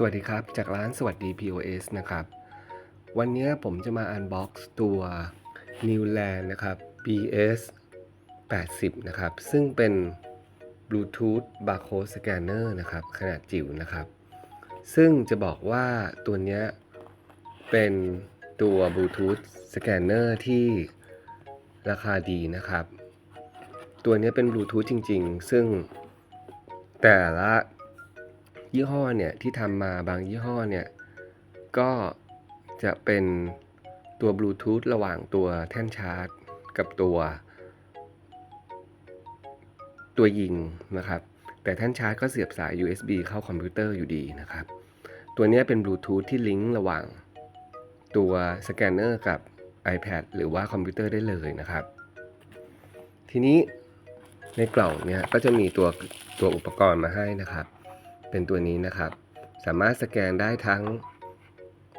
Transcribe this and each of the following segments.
สวัสดีครับ จากร้านสวัสดี POS นะครับ วันนี้ผมจะมาอันบ็อกซ์ตัว Newland นะครับ BS 80 นะครับ ซึ่งเป็น Bluetooth Barcode Scanner นะครับ ขนาดจิ๋วนะครับ ซึ่งจะบอกว่าตัวนี้เป็นตัว Bluetooth Scanner ที่ราคาดีนะครับ ตัวนี้เป็น Bluetooth จริง ๆ ซึ่งแต่ละ ยี่ห้อเนี่ยที่ทำมาบางยี่ห้อเนี่ยก็จะเป็นตัวบลูทูธระหว่างตัวแท่นชาร์จ กับตัว ตัวยิงนะครับ แต่แท่นชาร์จก็เสียบสาย USB เข้าคอมพิวเตอร์อยู่ดีนะครับ ตัวนี้เป็นบลูทูธที่ลิงก์ระหว่างตัวสแกนเนอร์กับ iPad หรือว่าคอมพิวเตอร์ได้เลยนะครับ ทีนี้ในกล่องเนี่ยก็จะมีตัวตัวอุปกรณ์มาให้นะครับ เป็นตัวนี้นะครับ สามารถสแกนได้ทั้ง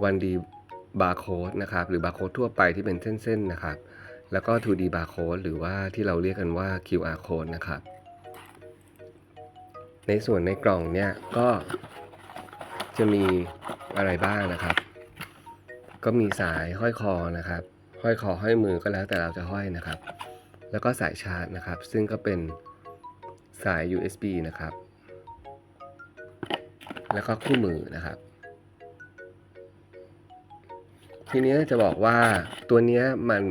1D barcode นะครับ หรือบาร์โค้ดทั่วไปที่เป็นเส้นๆนะครับ แล้วก็ 2D barcode หรือว่าที่เราเรียกกันว่า QR code นะครับ ในส่วนในกล่องเนี่ยก็จะมีอะไรบ้างนะครับ ก็มีสายห้อยคอนะครับ ห้อยคอห้อยมือก็แล้วแต่เราจะห้อยนะครับ แล้วก็สายชาร์จนะครับ ซึ่งก็เป็นสาย USB นะครับ แล้วก็คู่มือนะครับ ทีนี้จะบอกว่าตัวเนี้ยมัน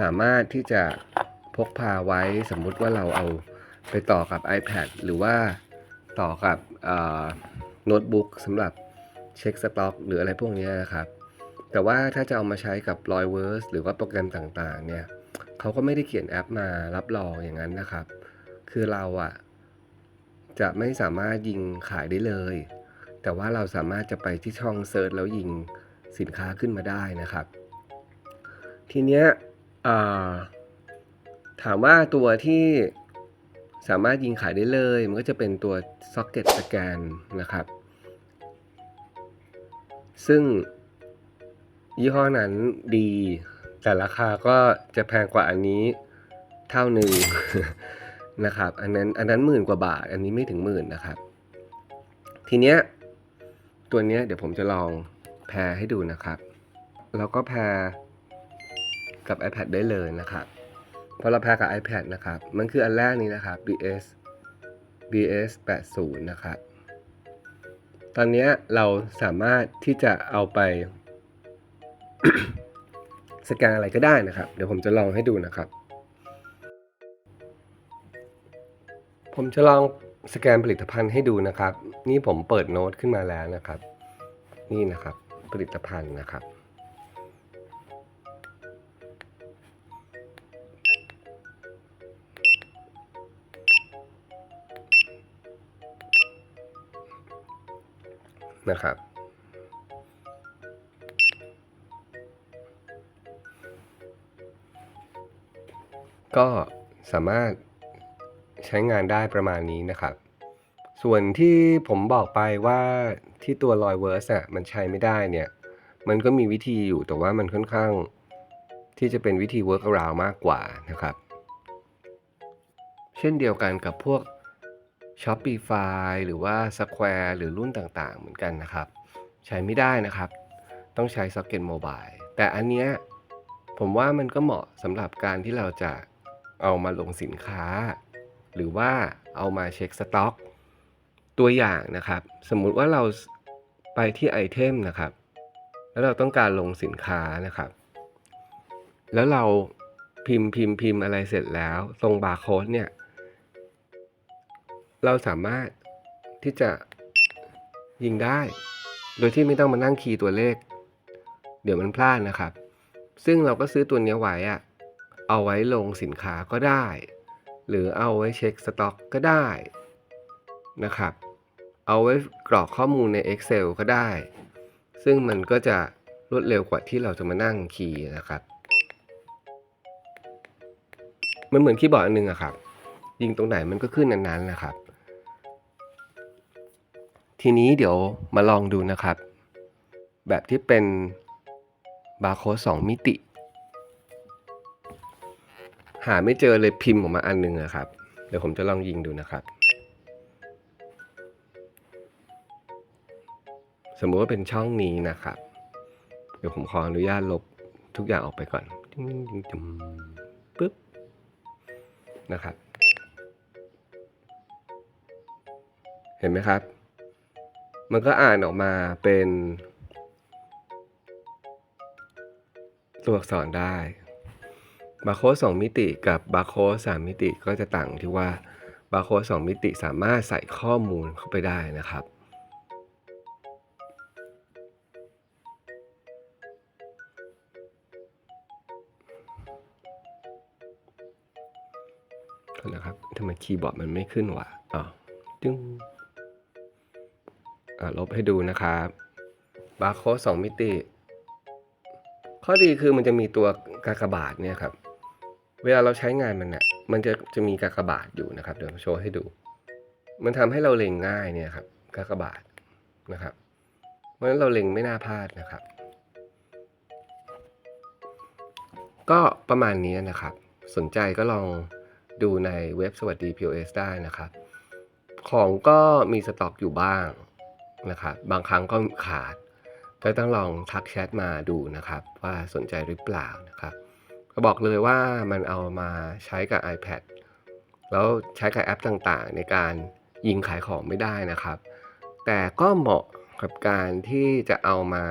สามารถที่จะพกพาไว้สมมุติว่าเราเอาไปต่อกับ iPad หรือว่าต่อกับโน้ตบุ๊กสำหรับเช็คสต็อก หรืออะไรพวกนี้นะครับ แต่ว่าถ้าจะเอามาใช้กับ r o y v e r s e หรือว่าโปรแกรมต่างๆ เนี่ยเขาก็ไม่ได้เขียนแอปมารับรองอย่างนั้นนะครับ คือเราอะ จะไม่สามารถยิงขายได้เลย แต่ว่าเราสามารถจะไปที่ช่องเซิร์ชแล้วยิงสินค้าขึ้นมาได้นะครับ ทีเนี้ยถามว่าตัวที่สามารถยิงขายได้เลย มันก็จะเป็นตัว Socket Scan นะครับ ซึ่งยี่ห้อนั้นดี แต่ราคาก็จะแพงกว่าอันนี้เท่าหนึ่ง นะครับ อันนั้นอันนั้นหมื่นกว่าบาท อันนี้ไม่ถึงหมื่นนะครับ ทีเนี้ยตัวเนี้ยเดี๋ยวผมจะลองแพรให้ดูนะครับ แล้วก็แพรกับ iPad ได้เลยนะครับพอเราแพรกับ iPad นะครับ มันคืออันแรกนี้นะครับ BS BS 80นะครับ ตอนเนี้ยเราสามารถที่จะเอาไป สแกนอะไรก็ได้นะครับ เดี๋ยวผมจะลองให้ดูนะครับ ผมจะลองสแกนผลิตภัณฑ์ให้ดูนะครับ นี่ผมเปิดโน้ตขึ้นมาแล้วนะครับ นี่นะครับผลิตภัณฑ์นะครับ นะครับ ก็สามารถ ใช้งานได้ประมาณนี้นะครับ ส่วนที่ผมบอกไปว่าที่ตัว l o y v e r s e อะมันใช้ไม่ได้เนี่ย มันก็มีวิธีอยู่แต่ว่ามันค่อนข้างที่จะเป็นวิธี work around มากกว่านะครับ เช่นเดียวกันกับพวก Shopify หรือว่า Square หรือรุ่นต่างๆ เหมือนกันนะครับ ใช้ไม่ได้นะครับ ต้องใช้ Socket Mobile แต่อันเนี้ยผมว่ามันก็เหมาะสำหรับการที่เราจะเอามาลงสินค้า หรือว่าเอามาเช็คสต็อกตัวอย่างนะครับ สมมุติว่าเราไปที่ไอเทมนะครับ แล้วเราต้องการลงสินค้านะครับ แล้วเราพิมพ์พิมพ์พิมพ์อะไรเสร็จแล้วตรงบาร์โค้ดเนี่ย เราสามารถที่จะยิงได้ โดยที่ไม่ต้องมานั่งคีย์ตัวเลข เดี๋ยวมันพลาดนะครับ ซึ่งเราก็ซื้อตัวนี้ไว้อะเอาไว้ลงสินค้าก็ได้ หรือเอาไว้เช็คสต็อกก็ได้นะครับ เอาไว้กรอกข้อมูลใน Excel ก็ได้ ซึ่งมันก็จะรวดเร็วกว่าที่เราจะมานั่งคีย์นะครับมันเหมือนคีย์บอร์ดอันหนึงอะครับ ยิงตรงไหนมันก็ขึ้นอันนั้นๆนะครับ ทีนี้เดี๋ยวมาลองดูนะครับ แบบที่เป็นบาร์โค้ด2มิติ หาไม่เจอเลยพิมพ์ออกมาอันหนึงอะครับ เดี๋ยวผมจะลองยิงดูนะครับ สมมุติว่าเป็นช่องนี้นะครับ เดี๋ยวผมขออนุญาตลบทุกอย่างออกไปก่อนปึ๊บนะครับ เห็นไหมครับ มันก็อ่านออกมาเป็นตัวอักษรได้ บาร์โค้ดสองมิติกับบาร์โค้ดสามมิติก็จะต่างที่ว่าบาร์โค้ดสองมิติสามารถใส่ข้อมูลเข้าไปได้นะครับ นะครับทำไมคีย์บอร์ดมันไม่ขึ้นวะอ๋อจึงอ่าลบให้ดูนะครับบาร์โค้ดสองมิติ ข้อดีคือมันจะมีตัวกากบาทเนี่ยครับ เวลาเราใช้งานมันเนี่ยมันจะจะมีกากบาทอยู่นะครับ เดี๋ยวโชว์ให้ดู มันทำให้เราเล็งง่ายเนี่ยครับกากบาทนะครับ เพราะฉะนั้นเราเล็งไม่น่าพลาดนะครับ ก็ประมาณนี้นะครับ สนใจก็ลองดูในเว็บสวัสดี POS ได้นะครับ ของก็มีสต็อกอยู่บ้างนะครับ บางครั้งก็ขาด ก็ต้องลองทักแชทมาดูนะครับ ว่าสนใจหรือเปล่านะครับ บอกเลยว่ามันเอามาใช้กับ iPad แล้วใช้กับแอปต่างๆ ในการยิงขายของไม่ได้นะครับ แต่ก็เหมาะกับการที่จะเอามา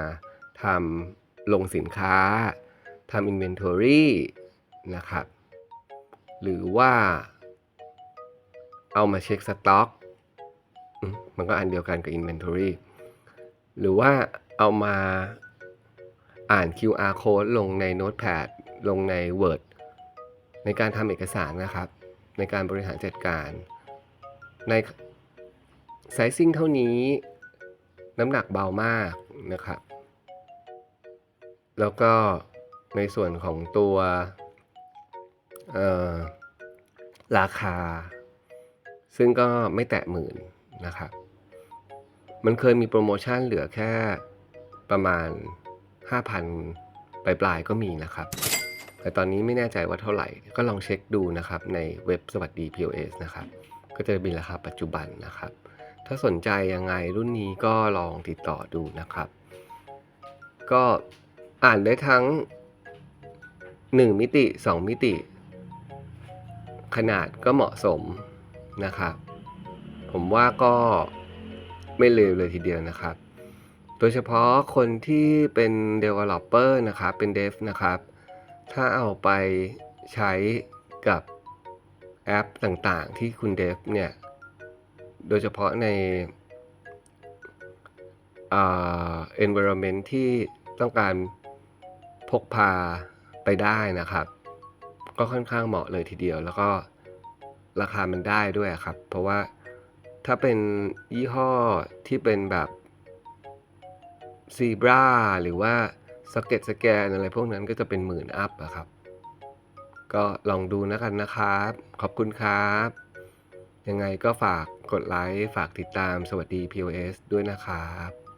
ทำลงสินค้าทำ Inventory นะครับ หรือว่าเอามาเช็คสต็อกมมันก็อันเดียวกันกับ Inventory หรือว่าเอามาอ่าน QR code ลงใน Notepad ลงใน Word ในการทำเอกสารนะครับ ในการบริหารจัดการ ในไซซิ่งเท่านี้น้ำหนักเบามากนะครับ แล้วก็ในส่วนของตัวราคา ซึ่งก็ไม่แตะหมื่นนะครับ มันเคยมีโปรโมชั่นเหลือแค่ประมาณ 5,000 ปลายปลายๆก็มีนะครับ แต่ตอนนี้ไม่แน่ใจว่าเท่าไหร่ ก็ลองเช็คดูนะครับในเว็บสวัสดี POS นะครับ ก็จะมีราคาปัจจุบันนะครับ ถ้าสนใจยังไงรุ่นนี้ก็ลองติดต่อดูนะครับ ก็อ่านได้ทั้ง 1 มิติ 2 มิติ ขนาดก็เหมาะสมนะครับ ผมว่าก็ไม่เลวเลยทีเดียวนะครับ โดยเฉพาะคนที่เป็น developer นะครับ เป็น dev นะครับ ถ้าเอาไปใช้กับแอปต่างๆ ที่คุณ dev เนี่ย โดยเฉพาะในอ่า environment ที่ต้องการพกพาไปได้นะครับ ก็ค่อนข้างเหมาะเลยทีเดียว แล้วก็ราคามันได้ด้วยครับ เพราะว่าถ้าเป็นยี่ห้อที่เป็นแบบซีบราหรือว่า สเก็ตสแกนอะไรพวกนั้นก็จะเป็นหมื่นอัพอะครับ ก็ลองดูนะกันนะครับ ขอบคุณครับ ยังไงก็ฝากกดไลค์ ฝากติดตามสวัสดี POS ด้วยนะครับ